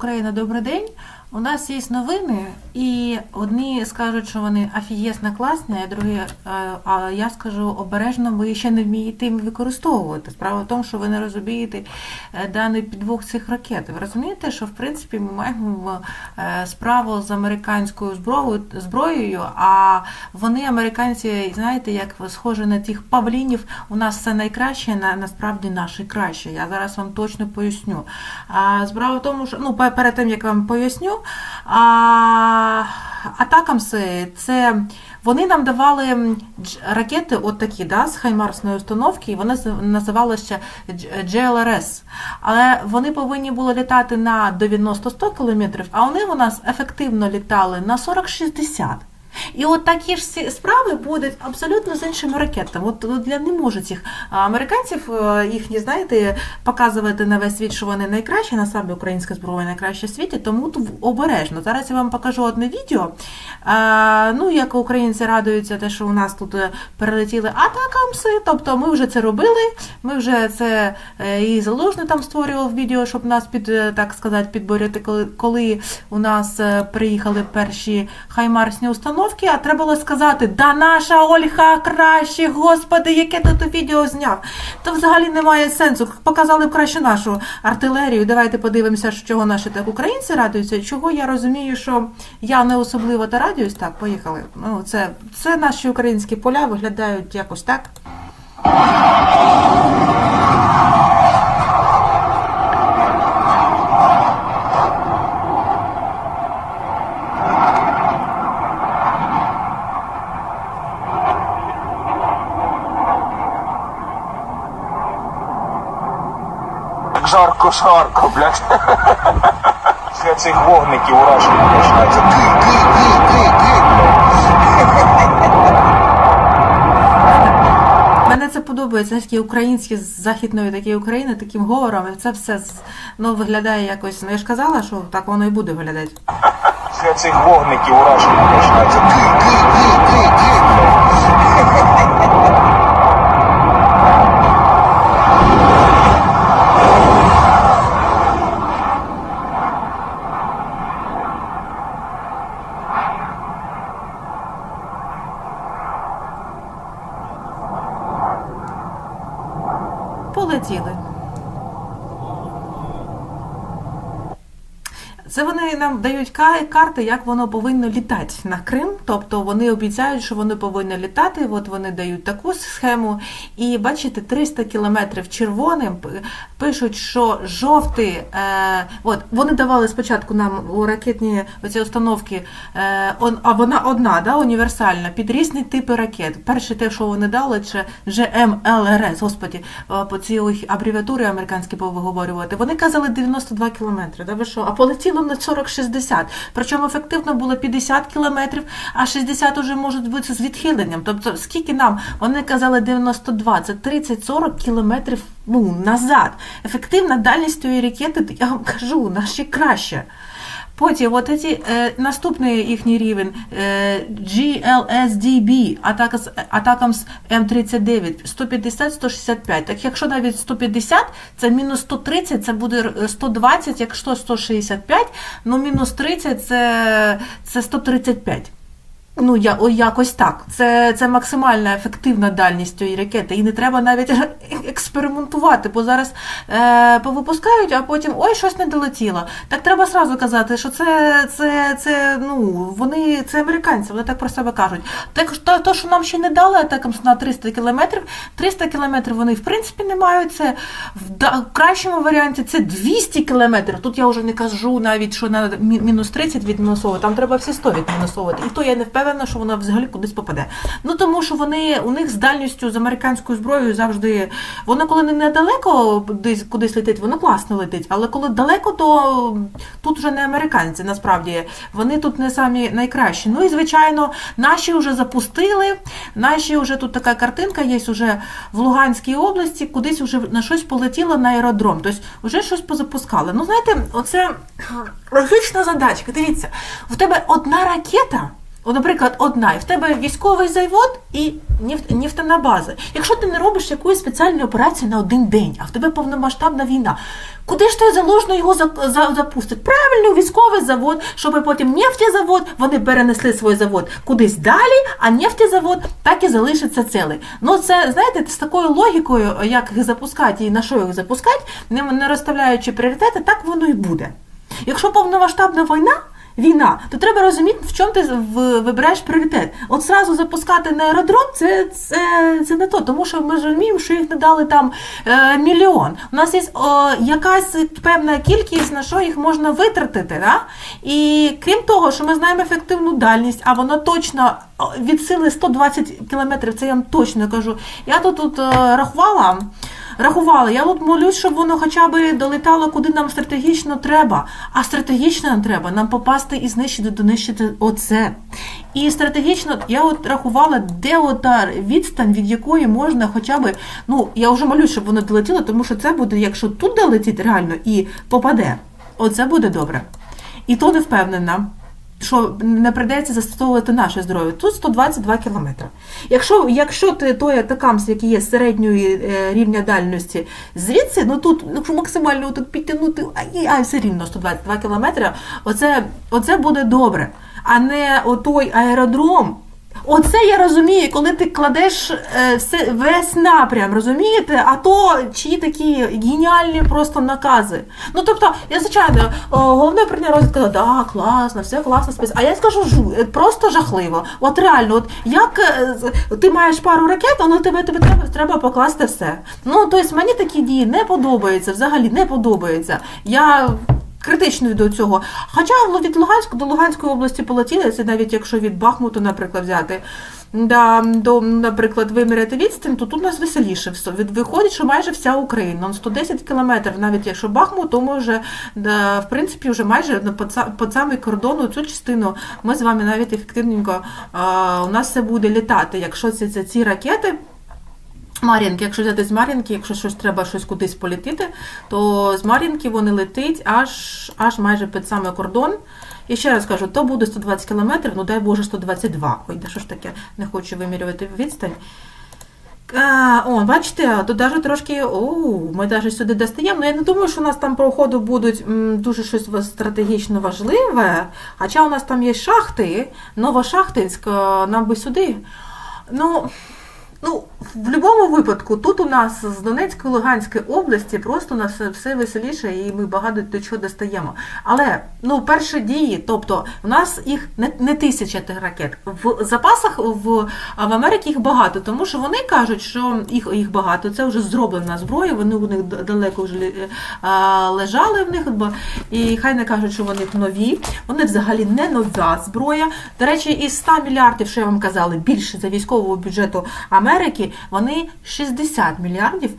Україна, добрий день. У нас є новини, і одні скажуть, що вони офігєсно класні, а другі, е, а я скажу обережно, ви ще не вмієте їм використовувати. Справа в тому, що ви не розумієте е, даний підвох цих ракет. Ви розумієте, що в принципі ми маємо е, справу з американською зброєю, а вони, американці, знаєте, як схожі на тих павлінів, у нас все найкраще, на, насправді наше краще. Я зараз вам точно поясню. А справа в тому, що ну, перед тим як вам поясню, а, атакамси це вони нам давали ракети, от такі, да, з хаймарсної установки, і вони називали дж- GLRS. Але вони повинні були літати на 90-100 км, а вони у нас ефективно літали на 40-60. І от такі ж справи будуть абсолютно з іншими ракетами. От, от для не можуть їх американців е, їхні, знаєте, показувати на весь світ, що вони найкращі, насправді українська зброя найкраща в світі, тому обережно. Зараз я вам покажу одне відео. А, ну, як українці радуються, те, що у нас тут е, перелетіли атакамси, тобто ми вже це робили, ми вже це е, і залужний там створював відео, щоб нас під, так сказати, підборювати, коли, коли у нас приїхали перші хаймарсні установки, а треба було сказати, да наша Ольга краще, господи, яке ти то відео зняв. То взагалі немає сенсу. Показали краще нашу артилерію. Давайте подивимося, чого наші так українці радуються. Чого я розумію, що я не особливо та радуюсь. Так, поїхали. Ну, це, це наші українські поля виглядають якось так. Жарко, блядь. Після цих вогників ураження починається. Мене це подобається, такі українські з західної такі України, таким говором, і це все ну, виглядає якось. Ну я ж казала, що так воно і буде виглядати. Після цих вогників ураження починається. 对。Це вони нам дають карти, як воно повинно літати на Крим. Тобто вони обіцяють, що воно повинно літати. От вони дають таку схему. І бачите, 300 кілометрів червоним пишуть, що жовтий. Е, от вони давали спочатку нам у ракетні оці установки, е, он, а вона одна, да, універсальна, під різні типи ракет. Перше те, що вони дали, це GMLRS, господі, е, по ці ось абревіатури американські повиговорювати. Вони казали 92 кілометри. Да ви що? А полетіло на 40-60. Причому ефективно було 50 кілометрів, а 60 уже можуть бути з відхиленням. Тобто, скільки нам? Вони казали 92, це 30-40 кілометрів ну, назад. Ефективна дальність цієї ракети, я вам кажу, наші краще. Потім от ці, е, наступний їхній рівень е, GLSDB, атака з атакам з М39, 150-165. Так якщо навіть 150, це мінус 130, це буде е, 120, якщо 165, ну мінус 30 це, це 135. Ну, я, о, якось так. Це, це максимальна ефективна дальність цієї ракети. І не треба навіть експериментувати, бо зараз е, повипускають, а потім ой, щось не долетіло. Так треба сразу казати, що це, це, це, ну, вони, це американці, вони так про себе кажуть. Так то, то що нам ще не дали атакам на 300 кілометрів, 300 кілометрів вони в принципі не мають. Це в, в кращому варіанті це 200 кілометрів. Тут я вже не кажу навіть, що на мінус 30 відмінусовувати, там треба всі 100 відмінусовувати. І то я не впевнена, що вона взагалі кудись попаде. Ну тому що вони у них з дальністю з американською зброєю завжди воно коли не недалеко десь кудись летить, воно класно летить. Але коли далеко, то тут вже не американці. Насправді вони тут не самі найкращі. Ну і звичайно, наші вже запустили. Наші вже тут така картинка є вже в Луганській області, кудись вже на щось полетіло на аеродром. Тобто вже щось позапускали. Ну знаєте, оце логічна задачка. Дивіться, в тебе одна ракета. От, наприклад, одна, і в тебе військовий завод і нефт- нефтяна база. Якщо ти не робиш якоїсь спеціальної операції на один день, а в тебе повномасштабна війна, куди ж ти заложно його за, за, запустить? Правильно, військовий завод, щоб потім нефтезавод, вони перенесли свій завод кудись далі, а нефтезавод так і залишиться цілий. Ну це знаєте, з такою логікою, як їх запускати і на що їх запускати, не розставляючи пріоритети, так воно і буде. Якщо повномасштабна війна. Війна, то треба розуміти, в чому ти вибираєш пріоритет. От зразу запускати на аеродром це, це, це не то, тому що ми розуміємо, що їх не дали там е, мільйон. У нас є о, якась певна кількість, на що їх можна витратити. Да? І крім того, що ми знаємо ефективну дальність, а воно точно від сили 120 кілометрів, це я вам точно кажу. Я тут, тут е, рахувала. Рахувала, я от молюсь, щоб воно хоча б долетало, куди нам стратегічно треба. А стратегічно нам треба нам попасти і знищити, донищити оце. І стратегічно я от рахувала, де ота відстань, від якої можна хоча б, ну я вже молюсь, щоб воно долетіло, тому що це буде, якщо тут долетить реально і попаде, оце буде добре. І то не впевнена. Що не прийдеться застосовувати наше здоров'я. Тут 122 кілометри. Якщо, якщо ти той атакамс, який є середньої е, рівня дальності, звідси, ну тут якщо максимально тут підтягнути, а, а все рівно 122 кілометри, оце, оце буде добре. А не отой аеродром. Оце я розумію, коли ти кладеш е, все, весь напрям, розумієте? А то чиї такі геніальні просто накази. Ну тобто, я звичайно, головне управління розвідки сказала, да, класно, все класно, спец. А я скажу, жу, е, просто жахливо. От реально, от як е, ти маєш пару ракет, але тебе, тебе треба, треба покласти все. Ну, тобто мені такі дії не подобаються, взагалі не подобаються. Я критично до цього. Хоча від Луганська до Луганської області полетіли, це навіть якщо від Бахмуту, наприклад, взяти. Да, до, наприклад, виміряти відстань, то тут у нас веселіше все. Від, виходить, що майже вся Україна. Он 110 кілометрів, навіть якщо Бахмут, то ми вже, да, в принципі, вже майже са- під самий кордон, цю частину ми з вами навіть ефективненько, а, у нас все буде літати. Якщо це, це ці ракети, Мар'їнки, якщо взяти з Мар'їнки, якщо щось треба щось кудись політити, то з Мар'їнки вони летить аж, аж майже під саме кордон. І ще раз кажу, то буде 120 кілометрів, ну дай Боже 122. Ой, да що ж таке, не хочу вимірювати відстань. А, о, бачите, тут навіть трошки, о, ми навіть сюди достаємо. Ну, я не думаю, що у нас там по будуть м, дуже щось стратегічно важливе. Хоча у нас там є шахти, Новошахтинськ, е, нам би сюди. Ну, Ну, в будь-якому випадку, тут у нас з Донецької Луганської області просто у нас все, все веселіше і ми багато до чого достаємо. Але ну, перші дії, тобто у нас їх не, не тисяча тих ракет. В запасах в, в Америці їх багато, тому що вони кажуть, що їх, їх багато. Це вже зроблена зброя, вони у них далеко вже а, лежали в них, бо і хай не кажуть, що вони нові. Вони взагалі не нова зброя. До речі, із 100 мільярдів, що я вам казала, більше за військового бюджету Америки, вони 60 мільярдів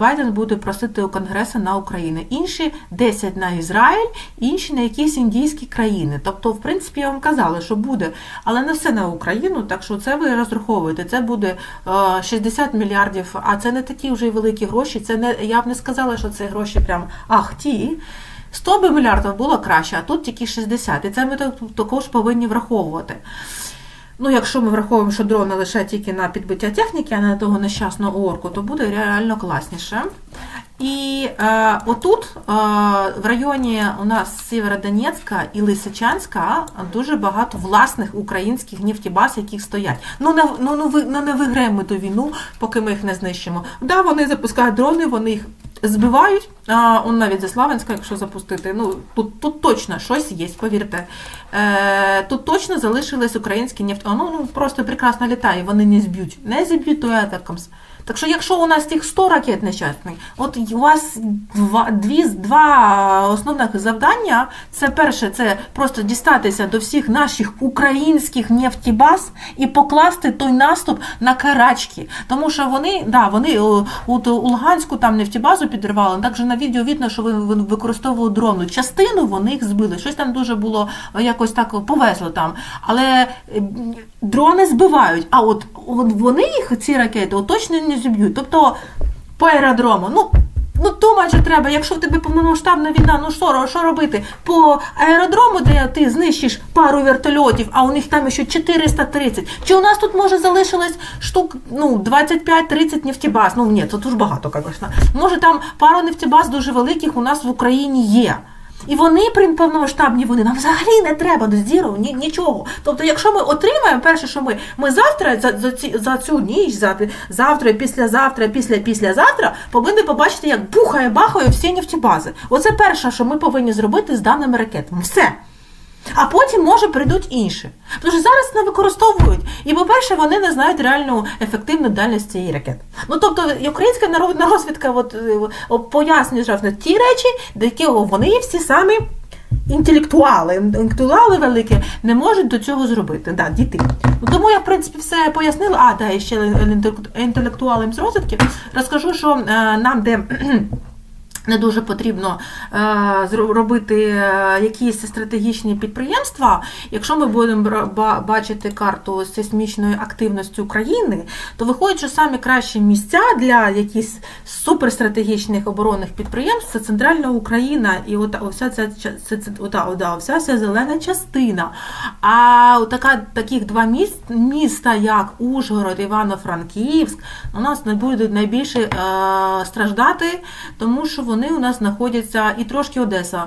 Байден буде просити у Конгресу на Україну. Інші 10 на Ізраїль, інші на якісь індійські країни. Тобто, в принципі, я вам казала, що буде, але не все на Україну. Так що це ви розраховуєте. Це буде е, 60 мільярдів, а це не такі вже великі гроші. Це не я б не сказала, що це гроші прям ах ті. 100 би мільярдів було краще, а тут тільки 60. І це ми також повинні враховувати. Ну, якщо ми враховуємо, що дрони лише тільки на підбиття техніки, а не на того нещасного орку, то буде реально класніше. І е, отут, е, в районі у нас Сєвєродонецька і Лисичанська дуже багато власних українських нефтібаз, які стоять. Ну, не, ну, ну, ви, ну не виграємо ми ту війну, поки ми їх не знищимо. Да, вони запускають дрони, вони їх збивають. А, он навіть за Славянська, якщо запустити, ну тут, тут точно щось є, повірте. Е, тут точно залишились українські нефть. А, ну, ну просто прекрасно літає, вони не зб'ють. Не зіб'ють то атакамс. Так що, якщо у нас тих 100 ракет нещасних, от у вас два, дві, два основних завдання. Це перше, це просто дістатися до всіх наших українських нефтібаз і покласти той наступ на карачки. Тому що вони, да, вони от у Луганську там нефтібазу підривали. Також на відео видно, що ви- використовували дрону. Частину вони їх збили. Щось там дуже було е, якось так повезло там. Але е, дрони збивають. А от, от вони їх, ці ракети, от точно не зіб'ють. Тобто по аеродрому, ну. Ну, думати же треба, якщо в тебе повномасштабна війна, ну що, що робити? По аеродрому, де ти знищиш пару вертольотів, а у них там ще 430. Чи у нас тут може залишилось штук ну, 25-30 нефтебаз? Ну ні, це дуже багато, звісно. Може там пару нефтебаз дуже великих у нас в Україні є. І вони при повномасштабні вони нам взагалі не треба до зіру, ні, нічого. Тобто, якщо ми отримаємо, перше, що ми, ми завтра за, за, ці, за цю ніч, за, завтра, післязавтра, після післязавтра повинні побачити, як бухає, бахає всі нефтібази. Оце перше, що ми повинні зробити з даними ракетами. Все. А потім, може, прийдуть інші. Тому що зараз не використовують. І, по-перше, вони не знають реальну ефективну дальність цієї ракети. Ну, тобто, українська народна розвідка от, е, пояснює що ті речі, до якого вони всі самі інтелектуали, інтелектуали великі не можуть до цього зробити. Да, діти. Ну, тому я, в принципі, все пояснила. А, да, і ще інтелекту- інтелектуалам з розвідки розкажу, що е, нам, де не дуже потрібно е, робити е, якісь стратегічні підприємства. Якщо ми будемо бачити карту сейсмічної активності України, то виходить, що самі кращі місця для якихось суперстратегічних оборонних підприємств це центральна Україна і ота, вся ця це, це, ота, ота, вся ця зелена частина. А така, таких два міст, міста, як Ужгород, Івано-Франківськ, у нас не будуть найбільше е, страждати, тому що вони у нас знаходяться і трошки Одеса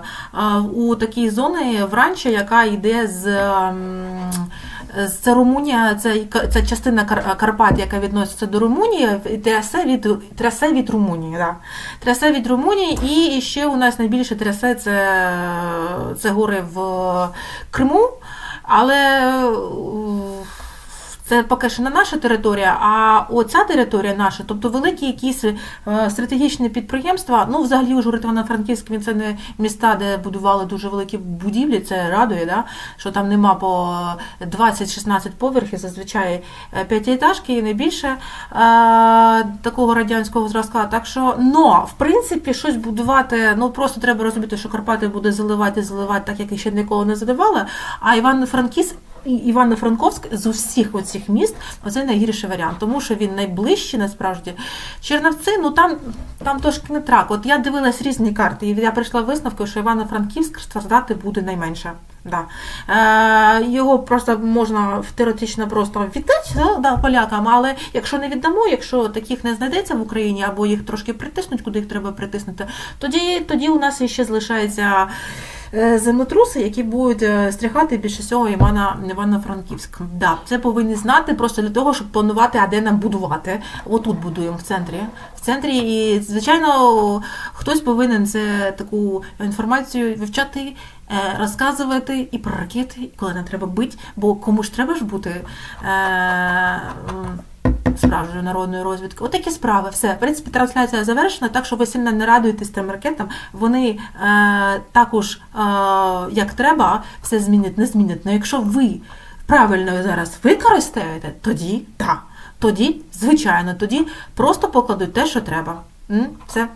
у такій зоні Вранча, яка йде з. ем, Це Румунія, це, це частина Карпат, яка відноситься до Румунії, трясе від, трясе від Румунії. Да. Трясе від Румунії, і ще у нас найбільше трясе це, це гори в Криму, але е, це поки що не наша територія, а оця територія наша, тобто великі якісь е, стратегічні підприємства. Ну, взагалі, Ужгород Івано-Франківськ він це не міста, де будували дуже великі будівлі. Це радує, да? що там нема по 20-16 поверхів, зазвичай е, п'ятиэтажки і не більше е, такого радянського зразка. Так що, но, в принципі, щось будувати, ну просто треба розуміти, що Карпати буде заливати, заливати, так як і ще ніколи не заливали. А Івано-Франківськ і- Івано-Франковськ з усіх оцих міст оце найгірший варіант, тому що він найближчий насправді. Чернівці, ну там, там трошки не трак. От я дивилась різні карти, і я прийшла висновку, що Івано-Франківськ страждати буде найменше. Да. Е, його просто можна теоретично просто віддати да, да, полякам, але якщо не віддамо, якщо таких не знайдеться в Україні, або їх трошки притиснуть, куди їх треба притиснути, тоді, тоді у нас ще залишається землетруси, які будуть е, стряхати більше всього Івана, Івано-Франківськ. Да, це повинні знати просто для того, щоб планувати, а де нам будувати. Отут будуємо в центрі. В центрі, і звичайно, хтось повинен це таку інформацію вивчати. е, Розказувати і про ракети, коли нам треба бити, бо кому ж треба ж бути е, м, народної розвідки. Отакі справи. Все. В принципі, трансляція завершена, так що ви сильно не радуєтесь тим ракетам. Вони е, також, е, як треба, все змінять, не змінять. Ну якщо ви правильно зараз використаєте, тоді так. Тоді, звичайно, тоді просто покладуть те, що треба. Все.